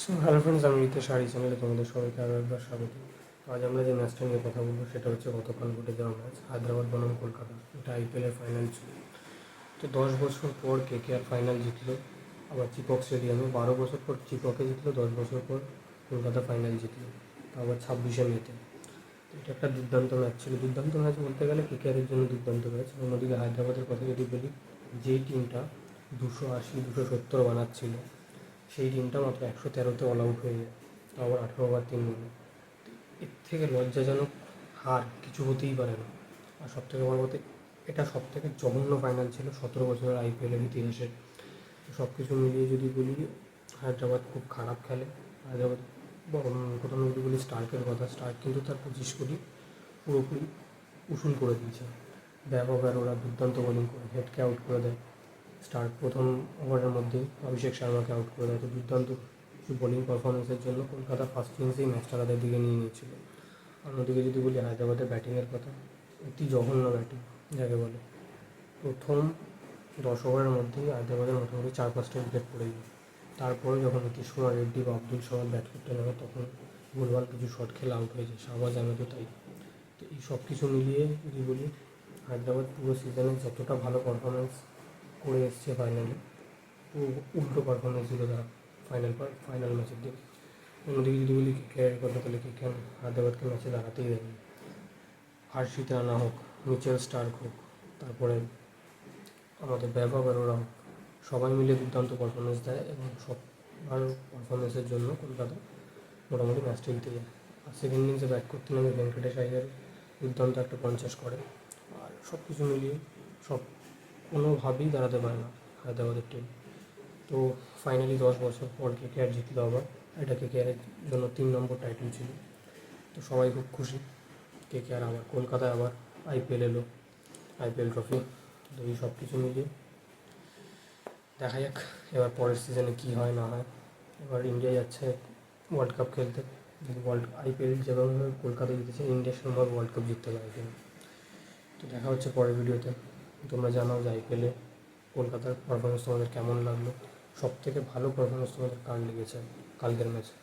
So hello friends আমি রিতে শাড়ি চ্যানেলে তোমাদের সবাইকে আরও একবার স্বাগত। আজ আমরা যে ম্যাচটা নিয়ে কথা বলব, সেটা হচ্ছে গতকাল ঘটে যাওয়া ম্যাচ হায়দ্রাবাদ বনাম কলকাতা। এটা আইপিএলের ফাইনাল ছিল। তো দশ বছর পর কে কে আর ফাইনাল জিতলো, আবার চিপক স্টেডিয়ামে বারো বছর পর চিপকে জিতলো, দশ বছর পর কলকাতা ফাইনাল জিতলো আবার ছাব্বিশে মেতে এটা একটা দুর্দান্ত ম্যাচ ছিল। দুর্দান্ত ম্যাচ বলতে গেলে কে কেআরের জন্য দুর্দান্ত ম্যাচ অন্যদিকে হায়দ্রাবাদের কথা যদি বলি যেই টিমটা দুশো আশি, দুশো সত্তর বানাচ্ছিল সেই টিমটা মাত্র একশো তেরোতে অল আউট হয়ে যায়। আবার আঠেরো ওভার তিন রানে এর থেকে লজ্জাজনক হার কিছু হতেই পারে না। আর সব থেকে বড় কথা, এটা সব থেকে জঘন্য ফাইনাল ছিল সতেরো বছরের আইপিএলের ইতিহাসে। সব কিছু মিলিয়ে যদি বলি, হায়দ্রাবাদ খুব খারাপ খেলে। হায়দ্রাবাদ প্রথমে যদি বলি, স্টার্কের কথা, স্টার্ক কিন্তু তার পঁচিশ কোটি পুরোপুরি উসুল করে দিয়েছে। ব্যাপক আর ওরা দুর্দান্ত বোলিং করে হেডকে আউট করে দেয়। স্টার্ক প্রথম ওভারের মধ্যে অভিষেক শর্মাকে আউট করে দেয়। তো দুর্দান্ত বোলিং পারফরমেন্সের জন্য কলকাতা ফার্স্ট ইনিংসেই ম্যাচটা তাদের দিকে নিয়ে নিয়েছিল। অন্যদিকে যদি বলি, হায়দ্রাবাদের ব্যাটিংয়ের কথা, অতি জঘন্য ব্যাটিং যাকে বলে। প্রথম দশ ওভারের মধ্যেই হায়দ্রাবাদের মোটামুটি চার পাঁচটা উইকেট পড়ে যায় তারপরে যখন নীতিশ কুমার, রেড্ডি বা আব্দুল সামাদ ব্যাট করতে নামে, তখন ভুলভাল কিছু শট খেলে আউট হয়ে যায়। শাহবাজ আহমেদও তাই। তো এই সব কিছু মিলিয়ে যদি বলি, হায়দ্রাবাদ পুরো সিজনে যতটা ভালো পারফরমেন্স করে এসছে ফাইনালে উল্টো পারফরমেন্স দিল তারা ফাইনাল ফাইনাল ম্যাচের দিন অন্যদিকে যদি বলি কেকেআর কথা তাহলে কেকেআর হায়দ্রাবাদকে ম্যাচে দাঁড়াতেই দেয়নি। হার্ষিত রানা হোক, মিচেল স্টার্ক হোক, তারপরে আমাদের ব্যবহার বেরোরা হোক, সবাই মিলে দুর্দান্ত পারফরমেন্স দেয় এবং সবার পারফরমেন্সের জন্য কলকাতা মোটামুটি ম্যাচটা জিতে যায়। আর সেকেন্ড ইনিংসে ব্যাট করতে নামে ভেঙ্কটেশ আইয়ার দুর্দান্ত একটা পঞ্চাশ করে। আর সব কিছু মিলিয়ে সব কোনোভাবেই দাঁড়াতে পারে না হায়দ্রাবাদের টিম তো ফাইনালি দশ বছর পর কে কে আর জিতলো আবার। এটা কে কে আরের জন্য তিন নম্বর টাইটেল ছিল। তো সবাই খুব খুশি। কে কে আর আবার, কলকাতায় আবার আইপিএল এলো। আইপিএল ট্রফি তো এই সব কিছু মিলিয়ে। দেখা যাক এবার পরের সিজনে কী হয়, না হয়। এবার ইন্ডিয়া যাচ্ছে ওয়ার্ল্ড কাপ খেলতে। ওয়ার্ল্ড আইপিএল যেভাবে কলকাতা জিতেছে ইন্ডিয়া সম্ভব ওয়ার্ল্ড কাপ জিততে পারে তো দেখা হচ্ছে পরের ভিডিওতে তোমরা জানাও যে আইপিএলে কলকাতার পারফরমেন্স তোমাদের কেমন লাগল? সব থেকে ভালো পারফরমেন্স তোমাদের কার লেগেছে কালকের ম্যাচে